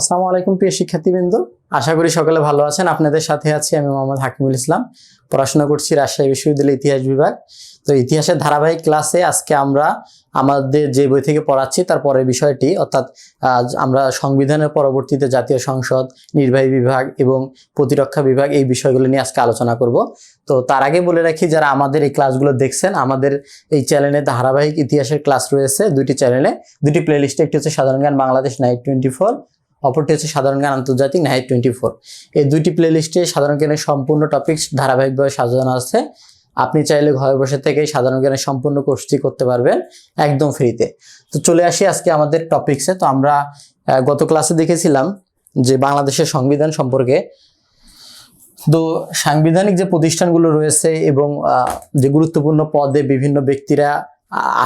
আসসালামু আলাইকুম প্রিয় শিক্ষার্থীবৃন্দ। আশা করি সকলে ভালো আছেন। আপনাদের সাথে আছি আমি মোহাম্মদ হাকিমুল ইসলাম। পড়াশোনা করছি রাজশাহী বিশ্ববিদ্যালয়ের ইতিহাস বিভাগ। তো ইতিহাসের ধারাবাহিক ক্লাসে আজকে আমরা আমাদের যে বই থেকে পড়াচ্ছি, তার পরের বিষয়টি, অর্থাৎ আমরা সংবিধানের পরবর্তীতে জাতীয় সংসদ, নির্বাহী বিভাগ এবং প্রতিরক্ষা বিভাগ এই বিষয়গুলো নিয়ে আজকে আলোচনা করব। তো তার আগে বলে রাখি, যারা আমাদের এই ক্লাসগুলো দেখছেন, আমাদের এই চ্যানেলে ধারাবাহিক ইতিহাসের ক্লাস রয়েছে দুটি চ্যানেলে। দুটি প্লেলিস্টে, একটি হচ্ছে সাধারণ জ্ঞান বাংলাদেশ নাইট টোয়েন্টি ফোর অপরটি হচ্ছে সাধারণ জ্ঞান আন্তর্জাতিক নাইট টোয়েন্টি ফোর। এই দুইটি প্লেলিস্টে সাধারণ জ্ঞানের সম্পূর্ণ টপিকস ধারাবাহিকভাবে সাজানো আছে। আপনি চাইলে ঘরে বসে থেকেই সাধারণ জ্ঞানের সম্পূর্ণ কোর্সটি করতে পারবেন একদম ফ্রিতে তো চলে আসি আজকে আমাদের টপিক্সে তো আমরা গত ক্লাসে দেখেছিলাম যে বাংলাদেশের সংবিধান সম্পর্কে। তো সাংবিধানিক যে প্রতিষ্ঠানগুলো রয়েছে এবং যে গুরুত্বপূর্ণ পদে বিভিন্ন ব্যক্তিরা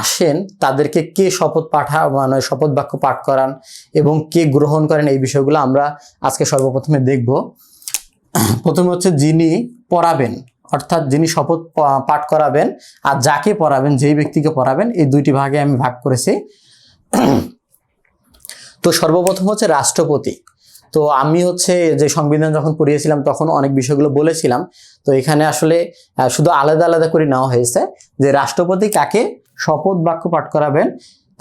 আসেন, তাদেরকে কে শপথ পাঠা মানে শপথ বাক্য পাঠ করান এবং কে গ্রহণ করেন এই বিষয়গুলো আমরা আজকে সর্বপ্রথমে দেখব। প্রথমে হচ্ছে যিনি পড়াবেন, অর্থাৎ যিনি শপথ পাঠ করাবেন আর যাকে পড়াবেন, যেই ব্যক্তিকে পড়াবেন, এই দুইটি ভাগে আমি ভাগ করেছি। তো সর্বপ্রথম হচ্ছে রাষ্ট্রপতি। তো আমি হচ্ছে যে সংবিধান যখন পড়িয়েছিলাম তখন অনেক বিষয়গুলো বলেছিলাম। তো এখানে আসলে শুধু আলাদা আলাদা করে নেওয়া হয়েছে যে রাষ্ট্রপতি কাকে শপথ বাক্য পাঠ করাবেন।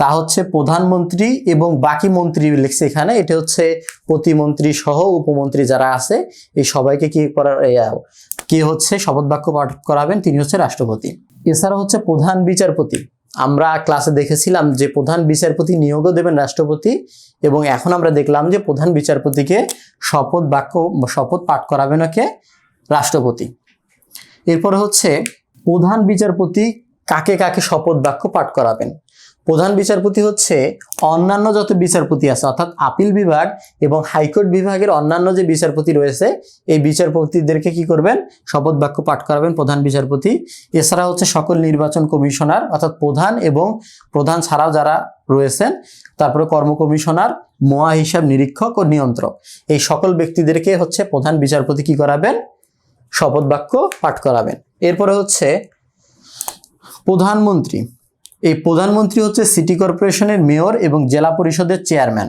তা হচ্ছে প্রধানমন্ত্রী এবং বাকি মন্ত্রী লিখছে এখানে, এটা হচ্ছে প্রতিমন্ত্রী সহ উপমন্ত্রী যারা আছে, এই সবাইকে কি করার কে হচ্ছে শপথ বাক্য পাঠ করাবেন, তিনি হচ্ছে রাষ্ট্রপতি। এছাড়া হচ্ছে প্রধান বিচারপতি। আমরা ক্লাসে দেখেছিলাম যে প্রধান বিচারপতি নিয়োগও দেবেন রাষ্ট্রপতি, এবং এখন আমরা দেখলাম যে প্রধান বিচারপতিকে শপথ বাক্য, শপথ পাঠ করাবেন ওকে রাষ্ট্রপতি। এরপরে হচ্ছে প্রধান বিচারপতি কাকে কাকে শপথ বাক্য পাঠ করাবেন? প্রধান বিচারপতি হচ্ছে অন্যান্য যত বিচারপতি আছে, অর্থাৎ আপিল বিভাগ এবং হাইকোর্ট বিভাগের অন্যান্য যে বিচারপতি রয়েছে, এই বিচারপতিদেরকে কি করবেন? শপথ বাক্য পাঠ করাবেন প্রধান বিচারপতি। এছাড়া হচ্ছে সকল নির্বাচন কমিশনার, অর্থাৎ প্রধান এবং প্রধান ছাড়াও যারা রয়েছেন, তারপরে কর্ম কমিশনার মোয়া হিসাব নিরীক্ষক ও নিয়ন্ত্রক। এই সকল ব্যক্তিদেরকে হচ্ছে প্রধান বিচারপতি কি করাবেন? শপথ বাক্য পাঠ করাবেন। এরপরে হচ্ছে প্রধানমন্ত্রী। এই প্রধানমন্ত্রী হচ্ছে সিটি কর্পোরেশনের মেয়র এবং জেলা পরিষদের চেয়ারম্যান।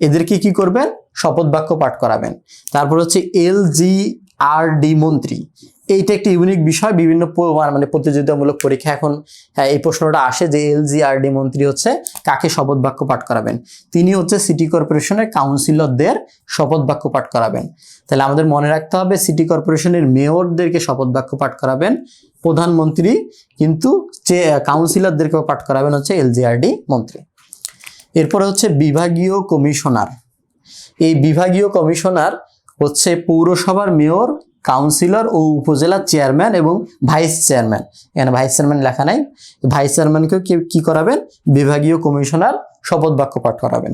এদেরকে কি করবেন? শপথ বাক্য পাঠ করাবেন। তারপর হচ্ছে এল জি আর ডি মন্ত্রী। এইটা একটি ইউনিক বিষয় বিভিন্ন মানে প্রতিযোগিতামূলক পরীক্ষা এখন হ্যাঁ, এই প্রশ্নটা আসে যে এল জি আর ডি মন্ত্রী হচ্ছে কাকে শপথ বাক্য পাঠ করাবেন? তিনি হচ্ছে সিটি কর্পোরেশনের কাউন্সিলরদের শপথ বাক্য পাঠ করাবেন। তাহলে আমাদের মনে রাখতে হবে সিটি কর্পোরেশনের মেয়রদেরকে শপথ বাক্য পাঠ করাবেন প্রধানমন্ত্রী কিন্তু যে কাউন্সিলরদেরকেও পাঠ করাবেন হচ্ছে এলজিআরডি মন্ত্রী। এরপরে হচ্ছে বিভাগীয় কমিশনার। এই বিভাগীয় কমিশনার হচ্ছে পৌরসভার মেয়র কাউন্সিলর ও উপজেলা চেয়ারম্যান এবং ভাইস চেয়ারম্যান। এখানে ভাইস চেয়ারম্যান লেখা নাই। ভাইস চেয়ারম্যানকেও কি করাবেন? বিভাগীয় কমিশনার শপথ বাক্য পাঠ করাবেন।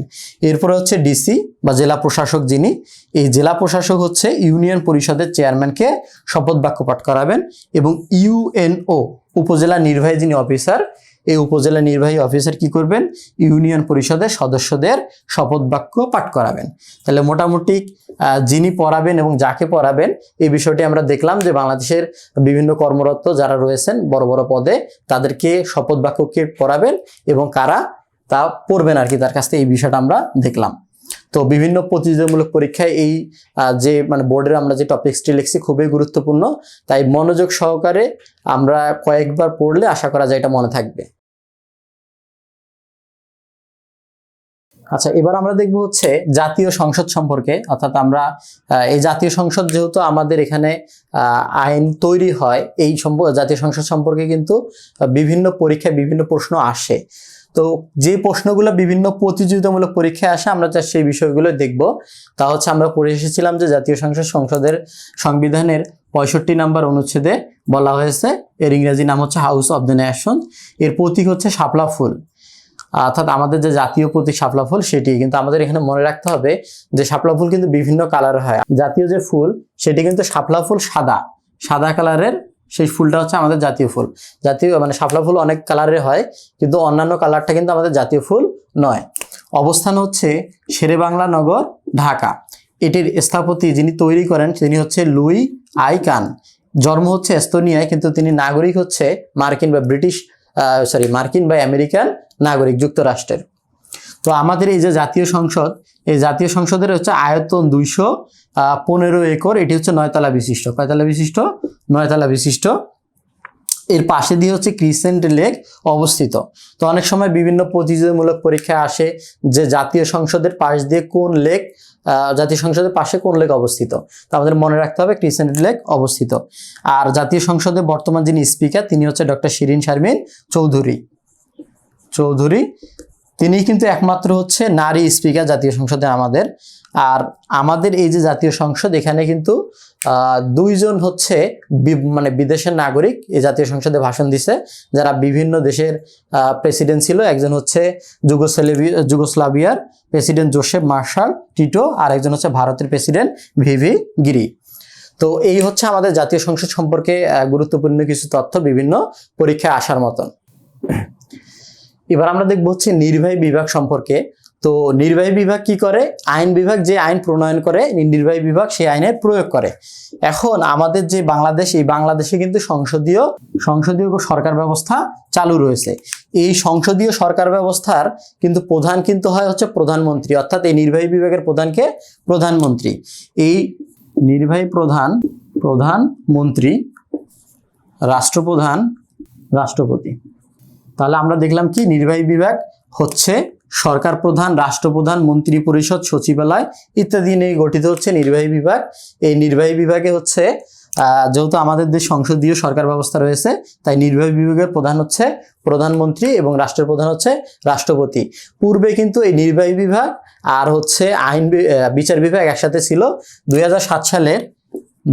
এরপরে হচ্ছে ডিসি বা জেলা প্রশাসক যিনি, এই জেলা প্রশাসক হচ্ছে ইউনিয়ন পরিষদের চেয়ারম্যানকে শপথ বাক্য পাঠ করাবেন এবং ইউএনও উপজেলা নির্বাহী যিনি অফিসার এই উপজেলা নির্বাহী অফিসার কি করবেন? ইউনিয়ন পরিষদের সদস্যদের শপথ বাক্য পাঠ করাবেন। তাহলে মোটামুটি যিনি পড়াবেন এবং যাকে পড়াবেন, এই বিষয়টি আমরা দেখলাম যে বাংলাদেশের বিভিন্ন কর্মরত যারা রয়েছেন, বড় বড় পদে, তাদেরকে শপথ বাক্যকে পড়াবেন এবং কারা তা পড়বেন আর কি, তার কাছ থেকে এই বিষয়টা আমরা দেখলাম। তো বিভিন্ন প্রতিযোগিতামূলক পরীক্ষায় এই যে মানে বোর্ডের আমরা যে টপিক্সটি লিখছি খুবই গুরুত্বপূর্ণ। তাই মনোযোগ সহকারে আমরা কয়েকবার পড়লে আশা করা যায় এটা মনে থাকবে। আচ্ছা এবার আমরা দেখব হচ্ছে জাতীয় সংসদ সম্পর্কে। অর্থাৎ আমরা এই জাতীয় সংসদ যেহেতু আমাদের এখানে আইন তৈরি হয়, এই জাতীয় সংসদ সম্পর্কে কিন্তু বিভিন্ন পরীক্ষায় বিভিন্ন প্রশ্ন আসে। তো যে প্রশ্নগুলো বিভিন্ন প্রতিযোগিতামূলক পরীক্ষায় আসে, আমরা যা সেই বিষয়গুলো দেখব। তা হচ্ছে আমরা পড়ে এসেছিলাম যে জাতীয় সংসদ সংসদের সংবিধানের পঁয়ষট্টি নাম্বার অনুচ্ছেদে বলা হয়েছে, এর ইংরেজি নাম হচ্ছে হাউস অব দ্য নেশন এর প্রতীক হচ্ছে শাপলা ফুল। অর্থাৎ আমাদের যে জাতীয় প্রতীক শাপলা ফুল সেটি, কিন্তু আমাদের এখানে মনে রাখতে হবে যে শাপলা ফুল কিন্তু বিভিন্ন কালার হয়। জাতীয় যে ফুল, সেটি কিন্তু শাপলা ফুল সাদা। সাদা কালারের সেই ফুলটা হচ্ছে আমাদের জাতীয় ফুল। জাতীয় মানে শাপলা ফুল অনেক কালারের হয়, কিন্তু অন্যান্য কালারটা কিন্তু আমাদের জাতীয় ফুল নয়। অবস্থান হচ্ছে শেরেবাংলা নগর, ঢাকা। এটির স্থাপতি যিনি তৈরি করেন, তিনি হচ্ছে লুই আইকান। জন্ম হচ্ছে এস্তোনিয়ায়, কিন্তু তিনি নাগরিক হচ্ছে মার্কিন বা ব্রিটিশ সরি মার্কিন বা আমেরিকান নাগরিক যুক্তরাষ্ট্রের। তো আমাদের এই যে জাতীয় সংসদ, এই জাতীয় সংসদের হচ্ছে আয়তন দুইশো পনেরো একর, এটি হচ্ছে নয়তলা বিশিষ্ট। কয়তলা বিশিষ্ট? নয়তলা বিশিষ্ট এর পাশে দিয়ে হচ্ছে ক্রিসেন্ট লেক অবস্থিত। তো অনেক সময় বিভিন্ন প্রতিযোগিতামূলক পরীক্ষা আসে যে জাতীয় সংসদের পাশ দিয়ে কোন লেক জাতীয় সংসদের পাশে কোন লেক অবস্থিত। তো আমাদের মনে রাখতে হবে ক্রিসেন্ট লেক অবস্থিত। আর জাতীয় সংসদের বর্তমান যিনি স্পিকার তিনি হচ্ছে ডক্টর শিরিন শারমিন চৌধুরী। চৌধুরী তিনি কিন্তু একমাত্র হচ্ছে নারী স্পিকার জাতীয় সংসদে আমাদের। আর আমাদের এই যে জাতীয় সংসদ, এখানে কিন্তু দুইজন হচ্ছে মানে বিদেশের নাগরিক এই জাতীয় সংসদে ভাষণ দিছে। যারা বিভিন্ন দেশের প্রেসিডেন্ট ছিল, একজন হচ্ছে যুগোস্লাভি, যুগোস্লাভিয়ার প্রেসিডেন্ট জোসেফ মার্শাল টিটো, আর একজন হচ্ছে ভারতের প্রেসিডেন্ট ভিভি গিরি। তো এই হচ্ছে আমাদের জাতীয় সংসদ সম্পর্কে গুরুত্বপূর্ণ কিছু তথ্য বিভিন্ন পরীক্ষায় আসার মতন। এবার আমরা দেখব হচ্ছে নির্বাহী বিভাগ সম্পর্কে। তো নির্বাহী বিভাগ কি করে? আইন বিভাগ যে আইন প্রণয়ন করে, নির্বাহী বিভাগ সেই আইনের প্রয়োগ করে। এখন আমাদের যে বাংলাদেশ, এই বাংলাদেশে কিন্তু সংসদীয় সংসদীয় সরকার ব্যবস্থা চালু রয়েছে। এই সংসদীয় সরকার ব্যবস্থার কিন্তু প্রধান কিন্তু হয় হচ্ছে প্রধানমন্ত্রী, অর্থাৎ এই নির্বাহী বিভাগের প্রধানকে প্রধানমন্ত্রী। এই নির্বাহী প্রধান, প্রধানমন্ত্রী, রাষ্ট্রপ্রধান, রাষ্ট্রপতি। তাহলে আমরা দেখলাম কি? নির্বাহী বিভাগ হচ্ছে সরকার প্রধান, রাষ্ট্রপ্রধান মন্ত্রী পরিষদ সচিবালয় ইত্যাদি নিয়ে গঠিত হচ্ছে নির্বাহী বিভাগ। এই নির্বাহী বিভাগে হচ্ছে যেহেতু আমাদের দেশ সংসদীয় সরকার ব্যবস্থা রয়েছে, তাই নির্বাহী বিভাগের প্রধান হচ্ছে প্রধানমন্ত্রী এবং রাষ্ট্রের প্রধান হচ্ছে রাষ্ট্রপতি। পূর্বে কিন্তু এই নির্বাহী বিভাগ আর হচ্ছে আইন বিচার বিভাগ একসাথে ছিল। দুই সালের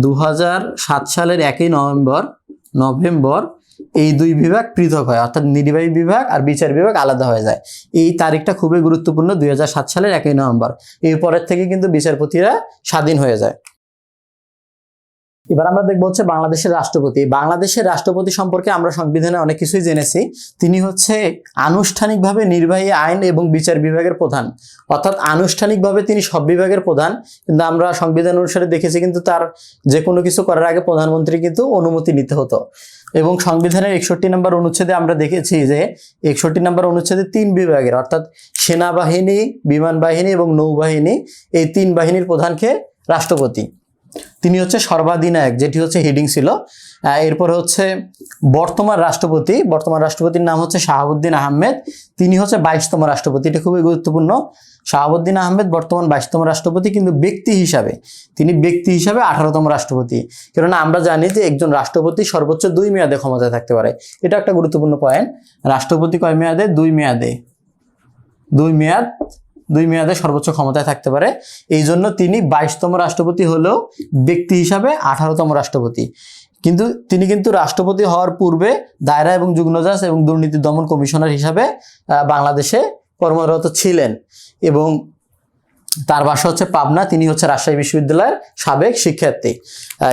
দু সালের একই নভেম্বর নভেম্বর এই দুই বিভাগ পৃথক হয়, অর্থাৎ নির্বাহী বিভাগ আর বিচার বিভাগ আলাদা হয়ে যায়। এই তারিখটা খুবই গুরুত্বপূর্ণ দুই হাজার সাত সালের একই নভেম্বর। এর পরের থেকে কিন্তু বিচারপতিরা স্বাধীন হয়ে যায়। এবার আমরা দেখব হচ্ছে বাংলাদেশের রাষ্ট্রপতি। বাংলাদেশের রাষ্ট্রপতি সম্পর্কে আমরা সংবিধানে অনেক কিছুই জেনেছি। তিনি হচ্ছে আনুষ্ঠানিকভাবে নির্বাহী আইন এবং বিচার বিভাগের প্রধান। অর্থাৎ আনুষ্ঠানিকভাবে তিনি সব বিভাগের প্রধান। কিন্তু আমরা সংবিধান অনুসারে দেখেছি কিন্তু তার যে কোনো কিছু করার আগে প্রধানমন্ত্রী কিন্তু অনুমতি নিতে হতো। এবং সংবিধানের একষট্টি নম্বর অনুচ্ছেদে আমরা দেখেছি যে একষট্টি নম্বর অনুচ্ছেদে তিন বিভাগের, অর্থাৎ সেনাবাহিনী, বিমান বাহিনী এবং নৌবাহিনী, এই তিন বাহিনীর প্রধানকে রাষ্ট্রপতি। তিনি হচ্ছে সর্বাধিনায়ক, যেটি হচ্ছে হেডিং ছিল। এরপরে হচ্ছে বর্তমান রাষ্ট্রপতি, বর্তমান রাষ্ট্রপতির নাম হচ্ছে শাহাবুদ্দিন আহমেদ। তিনি হচ্ছে বাইশতম রাষ্ট্রপতি, এটা খুবই গুরুত্বপূর্ণ। শাহাবুদ্দিন আহমেদ বর্তমান বাইশতম রাষ্ট্রপতি কিন্তু ব্যক্তি হিসাবে, তিনি ব্যক্তি হিসাবে আঠারোতম রাষ্ট্রপতি। কেননা আমরা জানি যে একজন রাষ্ট্রপতি সর্বোচ্চ দুই মেয়াদে ক্ষমতায় থাকতে পারে। এটা একটা গুরুত্বপূর্ণ পয়েন্ট রাষ্ট্রপতি কয় মেয়াদে? দুই মেয়াদে। দুই মেয়াদ দুই মেয়াদে সর্বোচ্চ ক্ষমতায় থাকতে পারে। এই জন্য তিনি বাইশতম রাষ্ট্রপতি হলেও ব্যক্তি হিসাবে আঠারোতম রাষ্ট্রপতি। কিন্তু তিনি কিন্তু রাষ্ট্রপতি হওয়ার পূর্বে দায়রা এবং যুগ্নজাস এবং দুর্নীতি দমন কমিশনার হিসাবে বাংলাদেশে কর্মরত ছিলেন। এবং তার বাসা হচ্ছে পাবনা, তিনি হচ্ছে রাজশাহী বিশ্ববিদ্যালয়ের সাবেক শিক্ষার্থী।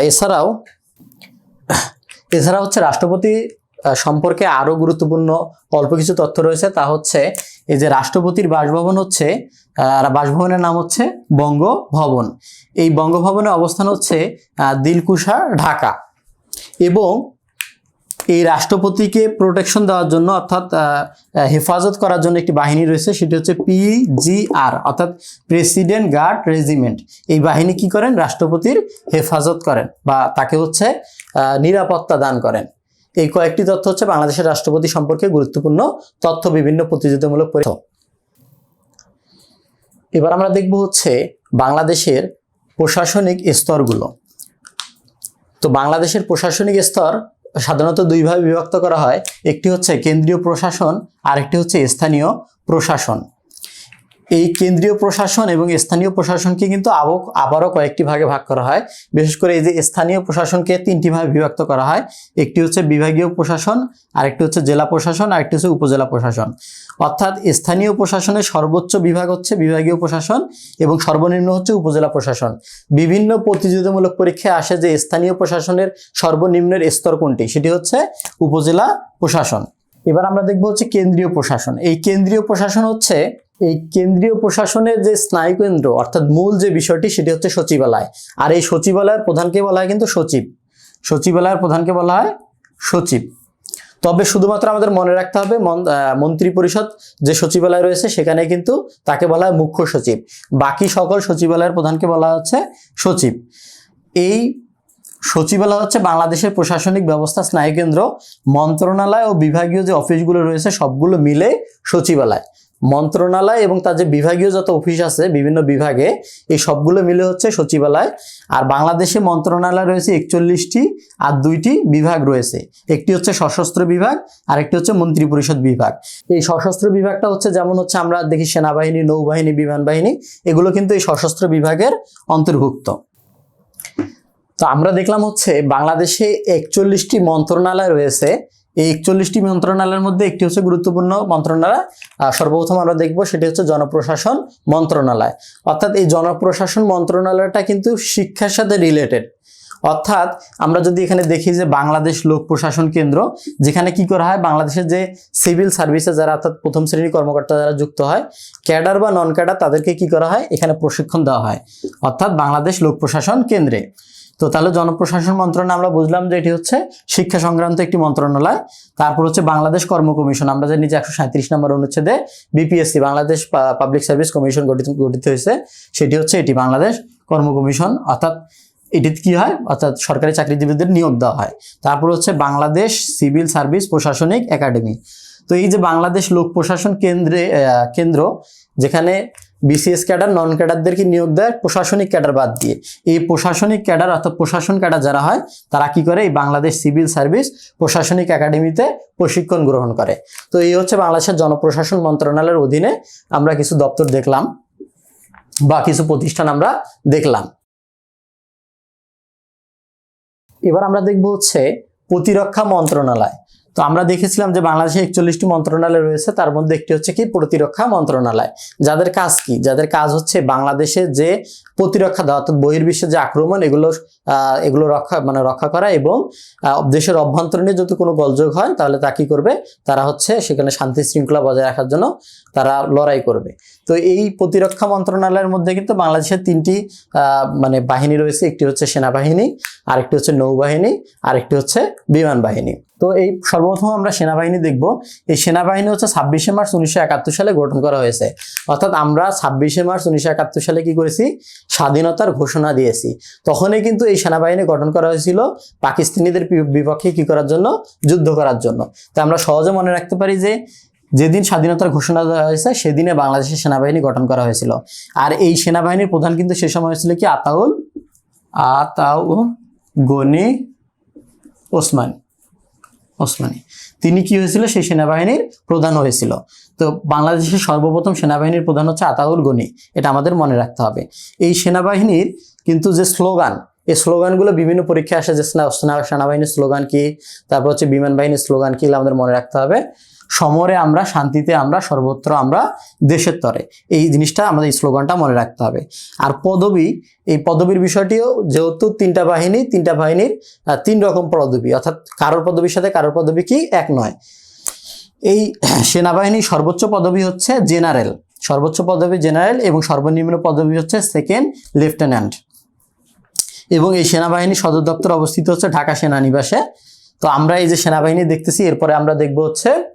এছাড়াও, এছাড়া হচ্ছে রাষ্ট্রপতি সম্পর্কে আরও গুরুত্বপূর্ণ অল্প কিছু তথ্য রয়েছে, তা হচ্ছে এই যে রাষ্ট্রপতির বাসভবন হচ্ছে বাসভবনের নাম হচ্ছে বঙ্গভবন। এই বঙ্গভবনের অবস্থান হচ্ছে দিলকুশা, ঢাকা। এবং এই রাষ্ট্রপতিকে প্রোটেকশন দেওয়ার জন্য অর্থাৎ হেফাজত করার জন্য একটি বাহিনী রয়েছে, সেটি হচ্ছে পিজিআর অর্থাৎ প্রেসিডেন্ট গার্ড রেজিমেন্ট। এই বাহিনী কি করেন? রাষ্ট্রপতির হেফাজত করেন বা তাকে হচ্ছে নিরাপত্তা দান করেন। এই কয়েকটি তথ্য হচ্ছে বাংলাদেশের রাষ্ট্রপতি সম্পর্কে গুরুত্বপূর্ণ তথ্য, বিভিন্ন প্রতিযোগিতামূলক পরীক্ষা। এবার আমরা দেখব হচ্ছে বাংলাদেশের প্রশাসনিক স্তরগুলো। তো বাংলাদেশের প্রশাসনিক স্তর সাধারণত দুইভাবে বিভক্ত করা হয়, একটি হচ্ছে কেন্দ্রীয় প্রশাসন আর একটি হচ্ছে স্থানীয় প্রশাসন। এই কেন্দ্রীয় প্রশাসন এবং স্থানীয় প্রশাসনকে কিন্তু আবো আবারও কয়েকটি ভাগে ভাগ করা হয়। বিশেষ করে এই যে স্থানীয় প্রশাসনকে তিনটি ভাগে বিভক্ত করা হয়। একটি হচ্ছে বিভাগীয় প্রশাসন, আরেকটি হচ্ছে জেলা প্রশাসন, আরেকটি হচ্ছে উপজেলা প্রশাসন। অর্থাৎ স্থানীয় প্রশাসনের সর্বোচ্চ বিভাগ হচ্ছে বিভাগীয় প্রশাসন এবং সর্বনিম্ন হচ্ছে উপজেলা প্রশাসন। বিভিন্ন প্রতিযোগিতামূলক পরীক্ষায় আসে যে স্থানীয় প্রশাসনের সর্বনিম্নের স্তর কোনটি? সেটি হচ্ছে উপজেলা প্রশাসন। এবার আমরা দেখব হচ্ছে কেন্দ্রীয় প্রশাসন। এই কেন্দ্রীয় প্রশাসন হচ্ছে এই কেন্দ্রীয় প্রশাসনের যে স্নায়ুকেন্দ্র অর্থাৎ মূল যে বিষয়টি, সেটি হচ্ছে সচিবালয়। আর এই সচিবালয়ের প্রধানকে বলা হয় কিন্তু সচিব। সচিবালয়ের প্রধানকে বলা হয় সচিব। তবে শুধুমাত্র আমাদের মনে রাখতে হবে, মন- মন্ত্রী পরিষদ যে সচিবালয় রয়েছে, সেখানে কিন্তু তাকে বলা হয় মুখ্য সচিব। বাকি সকল সচিবালয়ের প্রধানকে বলা হচ্ছে সচিব। এই সচিবালয় হচ্ছে বাংলাদেশের প্রশাসনিক ব্যবস্থা স্নায়ুকেন্দ্র মন্ত্রণালয় ও বিভাগীয় যে অফিসগুলো রয়েছে, সবগুলো মিলে সচিবালয়। মন্ত্রণালয় এবং তার যে বিভাগীয় যত অফিস আছে, বিভিন্ন বিভাগে, এই সবগুলো মিলে হচ্ছে সচিবালয়। আর বাংলাদেশে মন্ত্রণালয় রয়েছে একচল্লিশটি আর দুইটি বিভাগ রয়েছে। একটি হচ্ছে সশস্ত্র বিভাগ আর একটি হচ্ছে মন্ত্রী পরিষদ বিভাগ। এই সশস্ত্র বিভাগটা হচ্ছে যেমন হচ্ছে আমরা দেখি সেনাবাহিনী, নৌবাহিনী, বিমান বাহিনী, এগুলো কিন্তু এই সশস্ত্র বিভাগের অন্তর্ভুক্ত। তো আমরা দেখলাম হচ্ছে বাংলাদেশে একচল্লিশটি মন্ত্রণালয় রয়েছে এই একচল্লিশটি মন্ত্রণালয়ের মধ্যে একটি হচ্ছে গুরুত্বপূর্ণ মন্ত্রণালয়। আহ, সর্বপ্রথম আমরা দেখব সেটি হচ্ছে জনপ্রশাসন মন্ত্রণালয়। অর্থাৎ এই জনপ্রশাসন মন্ত্রণালয়টা কিন্তু শিক্ষার সাথে রিলেটেড অর্থাৎ আমরা যদি এখানে দেখি যে বাংলাদেশ লোক প্রশাসন কেন্দ্র যেখানে কি করা হয়? বাংলাদেশের যে সিভিল সার্ভিসে যারা অর্থাৎ প্রথম শ্রেণির কর্মকর্তা যারা যুক্ত হয় ক্যাডার বা নন ক্যাডার তাদেরকে কি করা হয়? এখানে প্রশিক্ষণ দেওয়া হয়। অর্থাৎ বাংলাদেশ লোক প্রশাসন কেন্দ্রে। তো তাহলে জনপ্রশাসন মন্ত্রণালয়, আমরা বুঝলাম যে এটি হচ্ছে শিক্ষা সংক্রান্ত একটি মন্ত্রণালয়। তারপর হচ্ছে বাংলাদেশ কর্ম কমিশন, আমরা যে নিচে একশো সাঁত্রিশ নম্বর অনুচ্ছেদে BPSC, Bangladesh public service commission গঠিত গঠিত হয়েছে। সেটি হচ্ছে এটি, বাংলাদেশ কর্ম কমিশন। অর্থাৎ এটিতে কি হয়? অর্থাৎ সরকারি চাকরিজীবীদের নিয়োগ দেওয়া হয়। তারপর হচ্ছে বাংলাদেশ সিভিল সার্ভিস প্রশাসনিক একাডেমি। তো এই যে বাংলাদেশ লোক প্রশাসন কেন্দ্রে কেন্দ্র যেখানে বিসিএস ক্যাডার নন ক্যাডারদেরকে নিয়োগ দেয়? প্রশাসনিক ক্যাডার বাদ দিয়ে। এই প্রশাসনিক ক্যাডার অর্থাৎ প্রশাসন ক্যাডার যারা হয়, তারা কি করে? এই বাংলাদেশ সিভিল সার্ভিস প্রশাসনিক একাডেমিতে প্রশিক্ষণ গ্রহণ করে। তো এই হচ্ছে বাংলাদেশের জনপ্রশাসন মন্ত্রণালয়ের অধীনে আমরা কিছু দপ্তর দেখলাম বা কিছু প্রতিষ্ঠান আমরা দেখলাম। এবার আমরা দেখব হচ্ছে প্রতিরক্ষা মন্ত্রণালয়। তো আমরা দেখেছিলাম যে বাংলাদেশে একচল্লিশটি মন্ত্রণালয় রয়েছে, তার মধ্যে একটি হচ্ছে কি? প্রতিরক্ষা মন্ত্রণালয়। যাদের কাজ কি? যাদের কাজ হচ্ছে বাংলাদেশের যে প্রতিরক্ষা দেওয়া, অর্থাৎ বহির্বিশ্বের যে আক্রমণ, এগুলো এগুলো রক্ষা মানে রক্ষা করা এবং দেশের অভ্যন্তরীণে যদি কোনো গোলযোগ হয়, তাহলে তা কি করবে? তারা হচ্ছে সেখানে শান্তি শৃঙ্খলা বজায় রাখার জন্য তারা লড়াই করবে। তো এই প্রতিরক্ষা মন্ত্রণালয়ের মধ্যে কিন্তু বাংলাদেশের তিনটি মানে বাহিনী রয়েছে। একটি হচ্ছে সেনাবাহিনী, আরেকটি হচ্ছে নৌবাহিনী, আরেকটি হচ্ছে বিমান বাহিনী। তো এই সর্বপ্রথম আমরা সেনাবাহিনী দেখব। এই সেনাবাহিনী হচ্ছে ছাব্বিশে মার্চ উনিশশো একাত্তর সালে গঠন করা হয়েছে। অর্থাৎ আমরা ছাব্বিশে মার্চ উনিশশো একাত্তর সালে কি করেছি? স্বাধীনতার ঘোষণা দিয়েছি। তখনই কিন্তু এই সেনাবাহিনী গঠন করা হয়েছিল পাকিস্তানিদের বিপক্ষে কি করার জন্য? যুদ্ধ করার জন্য। তো আমরা সহজে মনে রাখতে পারি যে যেদিন স্বাধীনতার ঘোষণা দেওয়া হয়েছে, সেদিনে বাংলাদেশের সেনাবাহিনী গঠন করা হয়েছিল। আর এই সেনাবাহিনীর প্রধান কিন্তু সে সময় হয়েছিল কি? আতাউল আতাউ গনি ওসমান, ওসমানী। তিনি কি হয়েছিল? সেই সেনাবাহিনীর প্রধান হয়েছিল। তো বাংলাদেশের সর্বপ্রথম সেনাবাহিনীর প্রধান হচ্ছে আতাউল গনি এটা আমাদের মনে রাখতে হবে। এই সেনাবাহিনীর কিন্তু যে স্লোগান, এই স্লোগানগুলো বিভিন্ন পরীক্ষায় আসে যে সেনা- সেনা- সেনাবাহিনীর স্লোগান কি? তারপর হচ্ছে বিমান বাহিনীর স্লোগান কি? আমাদের মনে রাখতে হবে। সমরে আমরা, শান্তিতে আমরা, সর্বত্র আমরা, দেশের তরে। এই জিনিসটা আমাদের স্লোগানটা মনে রাখতে হবে। আর পদবী, এই পদবীর বিষয়টিও যেহেতু তিনটা বাহিনী, তিনটা বাহিনীর তিন রকম পদবী। অর্থাৎ কারোর পদবীর সাথে কারোর পদবী কি এক নয়। এই সেনাবাহিনীর সর্বোচ্চ পদবী হচ্ছে জেনারেল। সর্বোচ্চ পদবী জেনারেল এবং সর্বনিম্ন পদবী হচ্ছে সেকেন্ড লেফটেন্যান্ট। এবং এই সেনাবাহিনীর সদর দপ্তর অবস্থিত হচ্ছে ঢাকা সেনানিবাসে। তো আমরা এই যে সেনাবাহিনী দেখতেছি, এরপরে আমরা দেখব হচ্ছে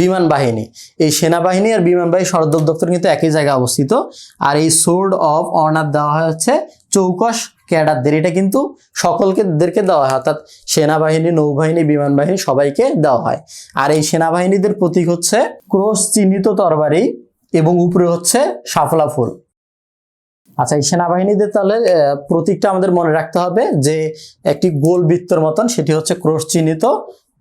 বিমান বাহিনী। এই সেনাবাহিনী আর বিমান বাহিনী সদর দপ্তর কিন্তু একই জায়গায় অবস্থিত। আর এই সোর্ড অফ অনার দেওয়া হয় হচ্ছে চৌকস ক্যাডারদের। এটা কিন্তু সকলকে দেরকে দেওয়া হয়, অর্থাৎ সেনাবাহিনী, নৌবাহিনী, বিমান বাহিনী সবাইকে দেওয়া হয়। আর এই সেনাবাহিনীদের প্রতীক হচ্ছে ক্রোশ চিহ্নিত তরবারি এবং উপরে হচ্ছে সাফলা ফুল। আচ্ছা এই সেনাবাহিনীদের তাহলে প্রতীকটা আমাদের মনে রাখতে হবে যে একটি গোল বৃত্তর মতন সেটি হচ্ছে ক্রোশ চিহ্নিত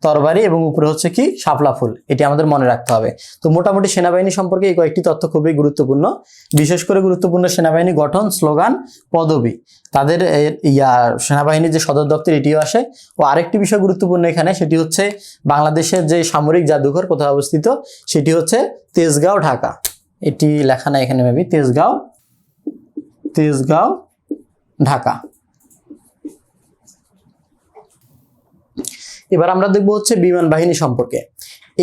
তরবারি এবং উপরে হচ্ছে কি শাপলা ফুল, এটি আমাদের মনে রাখতে হবে। তো মোটামুটি সেনাবাহিনী সম্পর্কে এই কয়েকটি তথ্য খুবই গুরুত্বপূর্ণ। বিশেষ করে গুরুত্বপূর্ণ সেনাবাহিনী গঠন, স্লোগান, পদবি। তাদের ইয়া, সেনাবাহিনীর যে সদর দপ্তর, এটিও আসে। ও আরেকটি বিষয় গুরুত্বপূর্ণ এখানে, সেটি হচ্ছে বাংলাদেশের যে সামরিক জাদুঘর কোথায় অবস্থিত, সেটি হচ্ছে তেজগাঁও, ঢাকা। এটি লেখা নাই এখানে মেবি তেজগাঁও তেজগাঁও, ঢাকা। এবার আমরা দেখব হচ্ছে বিমান বাহিনী সম্পর্কে।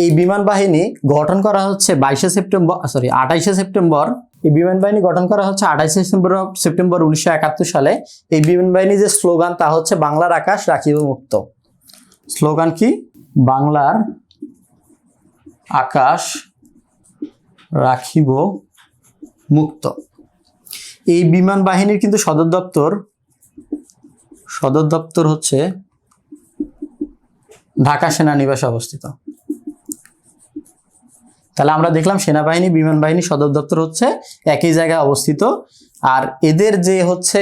এই বিমান বাহিনী গঠন করা হচ্ছে বাইশে সেপ্টেম্বর সরি আঠাইশে সেপ্টেম্বর। এই বিমান বাহিনী গঠন করা হচ্ছে আঠাইশে সেপ্টেম্বর সেপ্টেম্বর উনিশশো একাত্তর সালে। এই বিমান বাহিনী যে স্লোগান, তা হচ্ছে বাংলার আকাশ রাখিব মুক্ত। স্লোগান কি? বাংলার আকাশ রাখিব মুক্ত। এই বিমান বাহিনীর কিন্তু সদর দপ্তর সদর দপ্তর হচ্ছে ঢাকা সেনানিবাসে অবস্থিত। তাহলে আমরা দেখলাম সেনাবাহিনী, বিমান বাহিনী, সদর দপ্তর হচ্ছে একই জায়গায় অবস্থিত। আর এদের যে হচ্ছে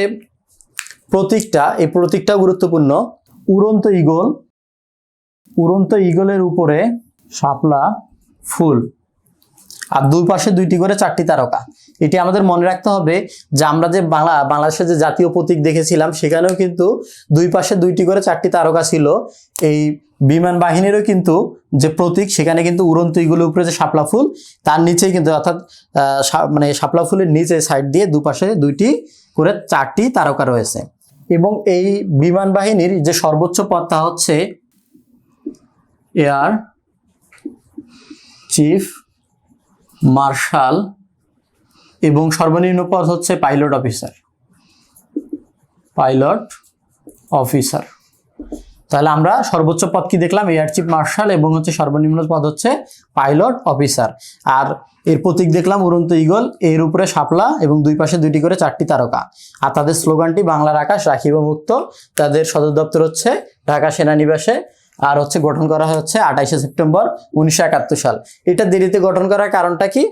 প্রতীকটা, এই প্রতীকটা গুরুত্বপূর্ণ। উড়ন্ত ইগল উড়ন্ত ইগলের উপরে শাপলা ফুল। আর দুই পাশে দুইটি করে চারটি তারকা। এটি আমাদের মনে রাখতে হবে যে আমরা যে বাংলা, বাংলাদেশের যে জাতীয় প্রতীক দেখেছিলাম, সেখানেও কিন্তু দুই পাশে দুইটি করে চারটি তারকা ছিল। এই বিমান বাহিনীরও কিন্তু যে প্রতীক, সেখানে কিন্তু উড়ন্ত ইগুলোর উপরে যে শাপলা ফুল, তার নিচেই কিন্তু অর্থাৎ মানে শাপলা ফুলের নিচে সাইড দিয়ে দুপাশে দুইটি করে চারটি তারকা রয়েছে। এবং এই বিমান বাহিনীর যে সর্বোচ্চ পদ তা হচ্ছে এয়ার চিফ মার্শাল এবং সর্বনিম্ন পদ হচ্ছে পাইলট অফিসার। Pilot officer. তাহলে আমরা সর্বোচ্চ পদ কি দেখলাম? এয়ার চিফ মার্শাল এবং হচ্ছে সর্বনিম্ন পদ হচ্ছে পাইলট অফিসার। আর এর প্রতীক দেখলাম উড়ন্ত ইগল এর উপরে শাপলা এবং দুই পাশে দুইটি করে চারটি তারকা। আর তাদের স্লোগানটি বাংলার আকাশ, রাখিব মুক্ত। তাদের সদর দপ্তর হচ্ছে ঢাকা সেনানিবাসে। আর হচ্ছে গঠন করা হচ্ছে আঠাইশে সেপ্টেম্বর উনিশশো একাত্তর সাল। এটা দেরিতে গঠন করার কারণটা কি?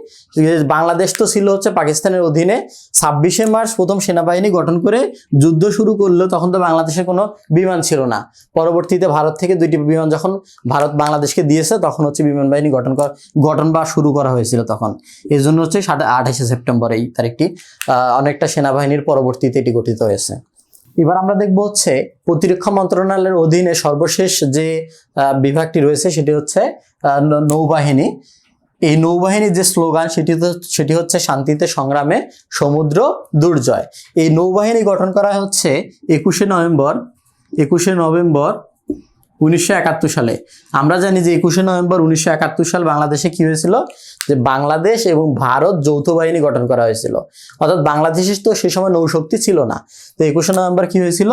বাংলাদেশ তো ছিল হচ্ছে পাকিস্তানের অধীনে। ছাব্বিশে মার্চ প্রথম সেনাবাহিনী গঠন করে যুদ্ধ শুরু করল, তখন তো বাংলাদেশের কোনো বিমান ছিল না। পরবর্তীতে ভারত থেকে দুইটি বিমান যখন ভারত বাংলাদেশকে দিয়েছে, তখন হচ্ছে বিমান বাহিনী গঠন গঠন বা শুরু করা হয়েছিল তখন। এই জন্য হচ্ছে আঠাশে সেপ্টেম্বর এই তারিখটি অনেকটা সেনাবাহিনীর পরবর্তীতে এটি গঠিত হয়েছে। এবার আমরা দেখব হচ্ছে প্রতিরক্ষা মন্ত্রণালয়ের অধীনে সর্বশেষ যে বিভাগটি রয়েছে সেটি হচ্ছে নৌবাহিনী। এই নৌবাহিনীর যে স্লোগান সেটি সেটি হচ্ছে শান্তিতে সংগ্রামে সমুদ্র দুর্জয়। এই নৌবাহিনী গঠন করা হচ্ছে একুশে নভেম্বর একুশে নভেম্বর উনিশশো একাত্তর সালে। আমরা জানি যে একুশে নভেম্বর উনিশশো একাত্তর সাল বাংলাদেশে কি হয়েছিল? যে বাংলাদেশ এবং ভারত যৌথ বাহিনী গঠন করা হয়েছিল। অর্থাৎ বাংলাদেশের তো সে সময় নৌশক্তি ছিল না। তো একুশে নভেম্বর কি হয়েছিল?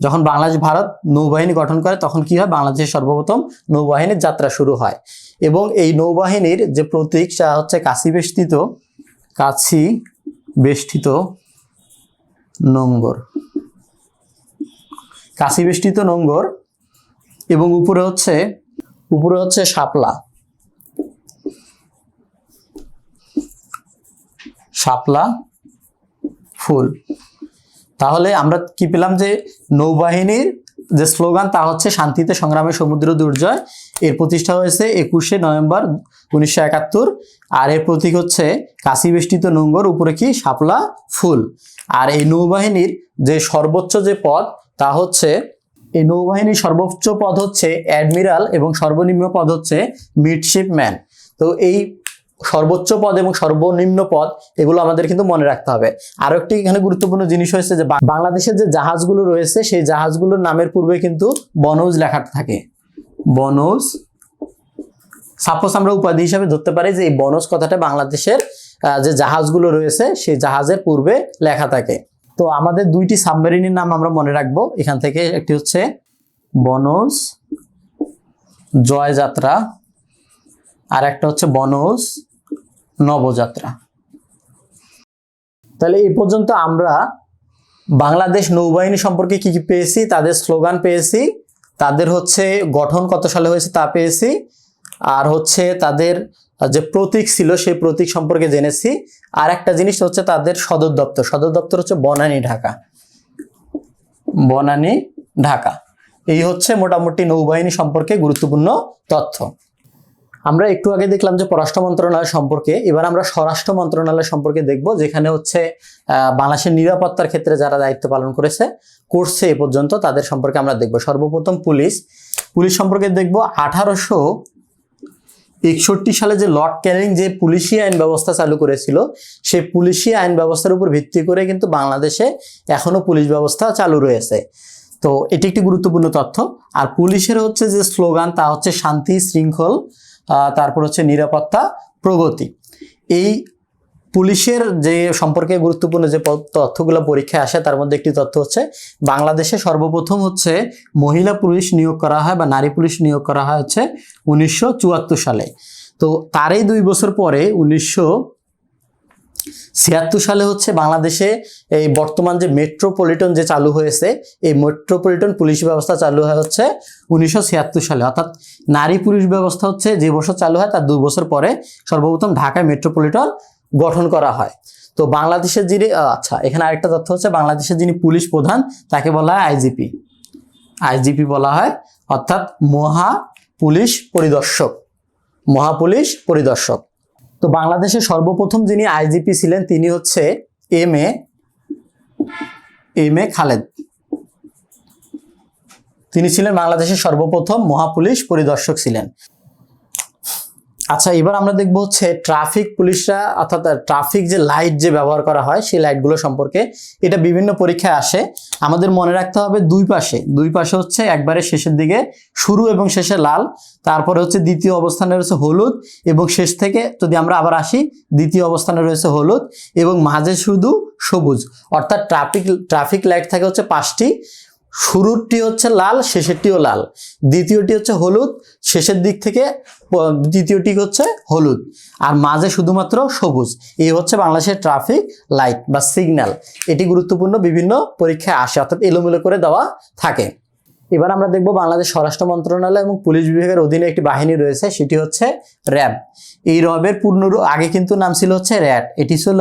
যখন বাংলাদেশ, ভারত নৌবাহিনী গঠন করে, তখন কি হয়? বাংলাদেশের সর্বপ্রথম নৌবাহিনীর যাত্রা শুরু হয়। এবং এই নৌবাহিনীর যে প্রতীক তা হচ্ছে কাশি বেষ্টিত কাছি বেষ্টিত নোঙ্গর। কাশি বেষ্টিত নোঙ্গর এবং উপরে হচ্ছে উপরে হচ্ছে শাপলা। শাপলা, ফুল। তাহলে আমরা কি পেলাম যে, নৌবাহিনীর যে স্লোগান, তা হচ্ছে শান্তিতে সংগ্রামে সমুদ্র দুর্জয়। এর প্রতিষ্ঠা হয়েছে একুশে নভেম্বর উনিশশো একাত্তর। আর এর প্রতীক হচ্ছে কাশি বেষ্টিত নোঙ্গর, উপরে কি? শাপলা, ফুল। আর এই নৌবাহিনীর যে সর্বোচ্চ যে পদ, তা হচ্ছে এই নৌবাহিনীর সর্বোচ্চ পদ হচ্ছে অ্যাডমিরাল এবং সর্বনিম্ন পদ হচ্ছে মিডশিপম্যান তো এই সর্বোচ্চ পদ এবং সর্বনিম্ন পদ, এগুলো আমাদের কিন্তু মনে রাখতে হবে। আরও একটি এখানে গুরুত্বপূর্ণ জিনিস হয়েছে যে, বাংলাদেশের যে জাহাজগুলো রয়েছে, সেই জাহাজগুলোর নামের পূর্বে কিন্তু বনৌজ লেখা থাকে। বনৌজ, সাপোজ আমরা উপাধি হিসাবে ধরতে পারি যে, এই বনজ কথাটা বাংলাদেশের যে জাহাজগুলো রয়েছে, সেই জাহাজের পূর্বে লেখা থাকে। তো আমাদের দুইটি সাবমেরিনের নাম আমরা মনে রাখব। এখান থেকে একটি হচ্ছে বনজ জয়যাত্রা, আর একটা হচ্ছে বনজ নবযাত্রা। তাহলে এই পর্যন্ত আমরা বাংলাদেশ নৌবাহিনী সম্পর্কে কি কি পেয়েছি, তাদের স্লোগান পেয়েছি, তাদের হচ্ছে গঠন কত সালে হয়েছে তা পেয়েছি, আর হচ্ছে তাদের যে প্রতীক ছিল, সেই প্রতীক সম্পর্কে জেনেছি। আর একটা জিনিস হচ্ছে তাদের সদর দপ্তর। সদর দপ্তর হচ্ছে বনানী ঢাকা। বনানী ঢাকা। এই হচ্ছে মোটামুটি নৌবাহিনী সম্পর্কে গুরুত্বপূর্ণ তথ্য। আমরা একটু আগে দেখলাম যে পররাষ্ট্র মন্ত্রণালয় সম্পর্কে। এবার আমরা স্বরাষ্ট্র মন্ত্রণালয় সম্পর্কে দেখব, যেখানে হচ্ছে বাংলাদেশের নিরাপত্তার ক্ষেত্রে যারা দায়িত্ব পালন করেছে, করছে এ পর্যন্ত, তাদের সম্পর্কে আমরা দেখব। সর্বপ্রথম পুলিশ। পুলিশ সম্পর্কে দেখব, আঠারোশো একষট্টি সালে যে লর্ড ক্যানিং যে পুলিশি আইন ব্যবস্থা চালু করেছিল, সেই পুলিশি আইন ব্যবস্থার উপর ভিত্তি করে কিন্তু বাংলাদেশে এখনও পুলিশ ব্যবস্থা চালু রয়েছে। তো এটি একটি গুরুত্বপূর্ণ তথ্য। আর পুলিশের হচ্ছে যে স্লোগান, তা হচ্ছে শান্তি, শৃঙ্খল তারপর হচ্ছে নিরাপত্তা, প্রগতি। এই পুলিশের যে সম্পর্কে গুরুত্বপূর্ণ যে তথ্যগুলো পরীক্ষায় আসে, তার মধ্যে একটি তথ্য হচ্ছে, বাংলাদেশে সর্বপ্রথম হচ্ছে মহিলা পুলিশ নিয়োগ করা হয় বা নারী পুলিশ নিয়োগ করা হয় হচ্ছে উনিশশো চুয়াত্তর সালে। তো তারই দুই বছর পরে উনিশশো ছিয়াত্তর সালে হচ্ছে বাংলাদেশে এই বর্তমান যে মেট্রোপলিটন যে চালু হয়েছে, এই মেট্রোপলিটন পুলিশ ব্যবস্থা চালু হয় হচ্ছে উনিশশো ছিয়াত্তর সালে। অর্থাৎ নারী পুলিশ ব্যবস্থা হচ্ছে যে বছর চালু হয়, তার দুই বছর পরে সর্বপ্রথম ঢাকায় মেট্রোপলিটন গঠন করা হয়। তো বাংলাদেশের যিনি আচ্ছা এখানে আরেকটা তথ্য হচ্ছে, বাংলাদেশের যিনি পুলিশ প্রধান, তাকে বলা হয় আইজিপি আইজিপি বলা হয়, অর্থাৎ মহা পুলিশ পরিদর্শক। মহাপুলিশ পরিদর্শক। তো বাংলাদেশের সর্বপ্রথম যিনি আইজিপি ছিলেন, তিনি হচ্ছে M A M A Khaled. তিনি ছিলেন বাংলাদেশের সর্বপ্রথম মহাপুলিশ পরিদর্শক ছিলেন। আচ্ছা এবার আমরা দেখব হচ্ছে ট্রাফিক পুলিশরা অর্থাৎ ট্রাফিক যে লাইট যে ব্যবহার করা হয়, সেই লাইটগুলো সম্পর্কে এটা বিভিন্ন পরীক্ষায় আসে। আমাদের মনে রাখতে হবে দুই পাশে। দুই পাশে হচ্ছে একবারে শেষের দিকে শুরু এবং শেষে লাল, তারপরে হচ্ছে দ্বিতীয় অবস্থানে রয়েছে হলুদ এবং শেষ থেকে যদি আমরা আবার আসি, দ্বিতীয় অবস্থানে রয়েছে হলুদ এবং মাঝে শুধু সবুজ। অর্থাৎ ট্রাফিক ট্রাফিক লাইট থাকে হচ্ছে পাঁচটি। শুরুরটি হচ্ছে লাল, শেষেরটিও লাল। দ্বিতীয়টি হচ্ছে হলুদ, শেষের দিক থেকে দ্বিতীয়টি হচ্ছে হলুদ। আর মাঝে শুধুমাত্র সবুজ। এই হচ্ছে বাংলাদেশের ট্রাফিক লাইট বা সিগন্যাল। এটি গুরুত্বপূর্ণ বিভিন্ন পরীক্ষায় আসে, অর্থাৎ এলোমেলো করে দেওয়া থাকে। এবার আমরা দেখব বাংলাদেশ স্বরাষ্ট্র মন্ত্রণালয় এবং পুলিশ বিভাগের অধীনে একটি বাহিনী রয়েছে, সেটি হচ্ছে র্যাব। এই র্যাবের পূর্ণ আগে কিন্তু নাম ছিল হচ্ছে র্যাট, এটি ছিল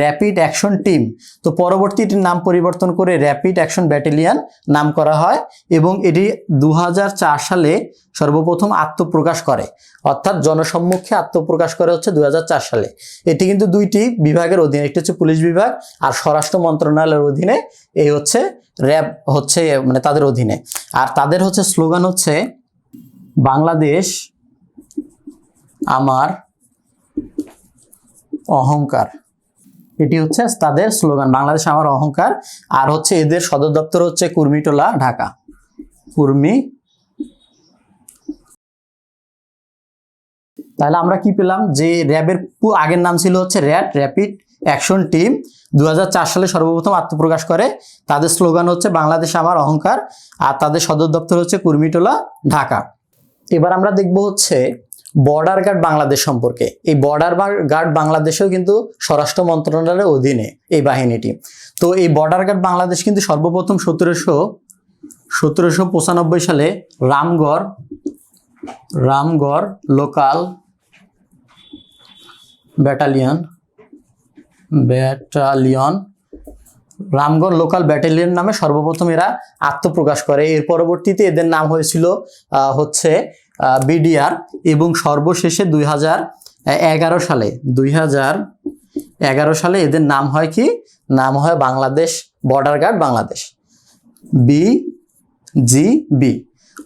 র্যাপিড অ্যাকশন টিম। তো পরবর্তী এটির নাম পরিবর্তন করে র্যাপিড অ্যাকশন ব্যাটালিয়ন নাম করা হয় এবং এটি দু হাজার চার সালে সর্বপ্রথম আত্মপ্রকাশ করে। অর্থাৎ জনসম্মুখে আত্মপ্রকাশ করে হচ্ছে দু হাজার চার সালে। এটি কিন্তু দুইটি বিভাগের অধীনে, একটি হচ্ছে পুলিশ বিভাগ আর স্বরাষ্ট্র মন্ত্রণালয়ের অধীনে এই হচ্ছে র্যাব হচ্ছে মানে তাদের অধীনে। আর তাদের হচ্ছে স্লোগান হচ্ছে, বাংলাদেশ আমার অহংকার। এটি হচ্ছে তাদের স্লোগান, বাংলাদেশ আমার অহংকার। আর হচ্ছে এদের সদর দপ্তর হচ্ছে কুর্মিটোলা, ঢাকা। কুর্মি। তাহলে আমরা কি পেলাম? যে র্যাবের আগের নাম ছিল হচ্ছে র্যাট, র্যাপিড অ্যাকশন টিম। দু সালে সর্বপ্রথম আত্মপ্রকাশ করে। তাদের স্লোগান হচ্ছে, বাংলাদেশ আমার অহংকার। আর তাদের সদর দপ্তর হচ্ছে, কুর্মিটোলা, ঢাকা। এবার আমরা দেখব হচ্ছে বর্ডার গার্ড বাংলাদেশ সম্পর্কে। এই বর্ডার গার্ড বাংলাদেশেও কিন্তু স্বরাষ্ট্র মন্ত্রণালয়ের অধীনে এই বাহিনীটি। তো এই বর্ডার গার্ড বাংলাদেশ কিন্তু সর্বপ্রথম সতেরোশো সতেরোশো পঁচানব্বই সালে Ramgarh Ramgarh local battalion battalion. Ramgarh local battalion নামে সর্বপ্রথম এরা আত্মপ্রকাশ করে। এর পরবর্তীতে এদের নাম হয়েছিল হচ্ছে বিডিআর এবং সর্বশেষে দুই এগারো সালে, দুই এগারো সালে এদের নাম হয় কি? নাম হয় Bangladesh, border guard Bangladesh. B, G, B.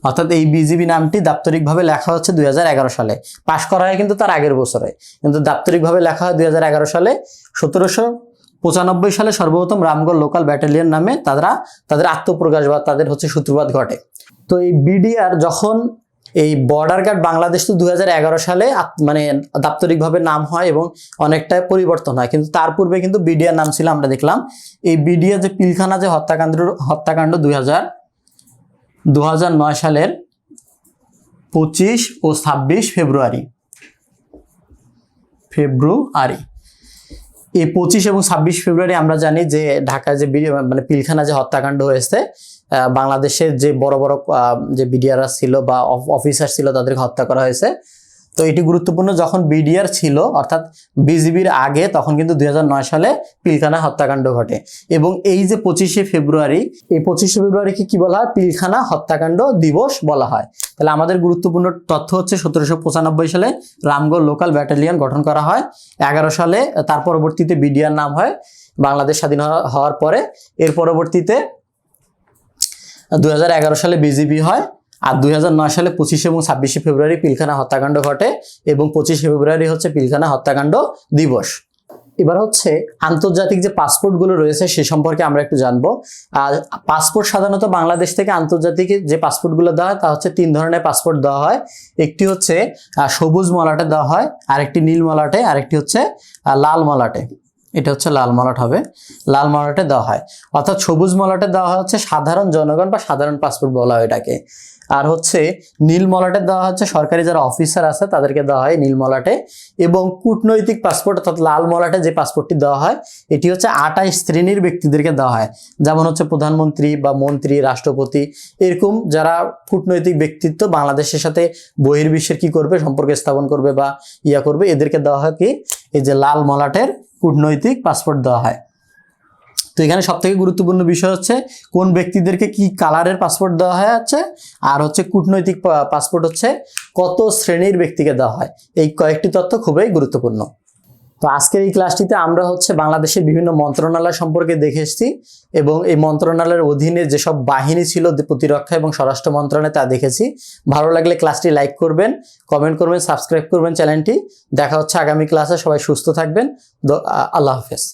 অর্থাৎ এই বিজিবি নামটি দাপ্তরিকভাবে লেখা হচ্ছে দুই হাজার এগারো সালে। পাশ করা হয় কিন্তু তার আগের বছরে। কিন্তু দাপ্তরিকভাবে লেখা হয় দুই হাজার এগারো সালে। সতেরোশো পঁচানব্বই সালে সর্বপ্রথম রামগড় লোকাল ব্যাটালিয়ন নামে তারা তাদের আত্মপ্রকাশ বা তাদের হচ্ছে সূত্রপাত ঘটে। তো এই বিডিআর যখন এই বর্ডার গার্ড বাংলাদেশ তো দুই হাজার এগারো সালে মানে দাপ্তরিকভাবে নাম হয় এবং অনেকটা পরিবর্তন হয়। কিন্তু তার পূর্বে কিন্তু বিডিআর নাম ছিল, আমরা দেখলাম। এই বিডিআর যে পিলখানা যে হত্যাকাণ্ড হত্যাকাণ্ড দুই হাজার দু নয় সালের পঁচিশ ও ছাব্বিশ ফেব্রুয়ারি। ফেব্রুয়ারি। এই পঁচিশ এবং ছাব্বিশ ফেব্রুয়ারি আমরা জানি যে ঢাকায় যে মানে পিলখানা যে হত্যাকাণ্ড হয়েছে বাংলাদেশের যে বড় বড় যে বিডিআর ছিল বা অফিসার ছিল তাদেরকে হত্যা করা হয়েছে। তো এটি গুরুত্বপূর্ণ যখন বিডিআর ছিল, অর্থাৎ বিজিবির আগে, তখন কিন্তু দুই হাজার নয় সালে পিলখানা হত্যাকাণ্ড ঘটে। এবং এই যে পঁচিশে ফেব্রুয়ারি, এই পঁচিশে ফেব্রুয়ারিকে কি বলা হয়? পিলখানা হত্যাকাণ্ড দিবস বলা হয়। তাহলে আমাদের গুরুত্বপূর্ণ তথ্য হচ্ছে সতেরোশো পঁচানব্বই সালে রামগড় লোকাল ব্যাটালিয়ন গঠন করা হয়। এগারো সালে তার পরবর্তীতে বিডিআর নাম হয়। বাংলাদেশ স্বাধীন হওয়ার পরে, এর পরবর্তীতে দুই হাজার এগারো সালে বিজিবি হয়। আর দুই হাজার নয় সালে পঁচিশে এবং ছাব্বিশে ফেব্রুয়ারি পিলখানা হত্যাকাণ্ড ঘটে এবং পঁচিশে ফেব্রুয়ারি হচ্ছে পিলখানা হত্যাকাণ্ড দিবস। এবার হচ্ছে আন্তর্জাতিক যে পাসপোর্টগুলো রয়েছে সে সম্পর্কে আমরা একটু জানব। আর পাসপোর্ট সাধারণত বাংলাদেশ থেকে আন্তর্জাতিক যে পাসপোর্টগুলো দেওয়া হয় তা হচ্ছে তিন ধরনের পাসপোর্ট দেওয়া হয়। একটি হচ্ছে সবুজ মলাটে দেওয়া হয়, আরেকটি নীল মলাটে, আরেকটি হচ্ছে লাল মলাটে। এটা হচ্ছে লাল মলাট হবে। লাল মলাটে দেওয়া হয়। অর্থাৎ সবুজ মলাটে দেওয়া হয় হচ্ছে সাধারণ জনগণ বা সাধারণ পাসপোর্ট বলা হয় এটাকে। আর হচ্ছে নীল মলাটে দেওয়া হচ্ছে সরকারি যারা অফিসার আছে তাদেরকে দেওয়া হয় নীল মলাটে। এবং কূটনৈতিক পাসপোর্ট অর্থাৎ লাল মলাটে যে পাসপোর্টটি দেওয়া হয়, এটি হচ্ছে আঠাশ শ্রেণির ব্যক্তিদেরকে দেওয়া হয়। যেমন হচ্ছে প্রধানমন্ত্রী বা মন্ত্রী, রাষ্ট্রপতি, এরকম যারা কূটনৈতিক ব্যক্তিত্ব বাংলাদেশের সাথে বহির্বিশ্বের কি করবে, সম্পর্ক স্থাপন করবে বা ইয়া করবে, এদেরকে দেওয়া হয় কি এই যে লাল মলাটের কূটনৈতিক পাসপোর্ট দেওয়া হয়। তো এখানে সব থেকে গুরুত্বপূর্ণ বিষয় হচ্ছে কোন ব্যক্তিদেরকে কি কালারের পাসপোর্ট দেওয়া হয় আছে, আর হচ্ছে কূটনৈতিক পাসপোর্ট হচ্ছে কত শ্রেণির ব্যক্তিকে দেওয়া হয়। এই কয়েকটি তথ্য খুবই গুরুত্বপূর্ণ। তো আজকের এই ক্লাসটিতে আমরা হচ্ছে বাংলাদেশের বিভিন্ন মন্ত্রণালয় সম্পর্কে দেখে এসেছি এবং এই মন্ত্রণালয়ের অধীনে যেসব বাহিনী ছিল প্রতিরক্ষা এবং স্বরাষ্ট্র মন্ত্রণালয়, তা দেখেছি। ভালো লাগলে ক্লাসটি লাইক করবেন, কমেন্ট করবেন, সাবস্ক্রাইব করবেন চ্যানেলটি। দেখা হচ্ছে আগামী ক্লাসে, সবাই সুস্থ থাকবেন। আল্লাহ হাফেজ।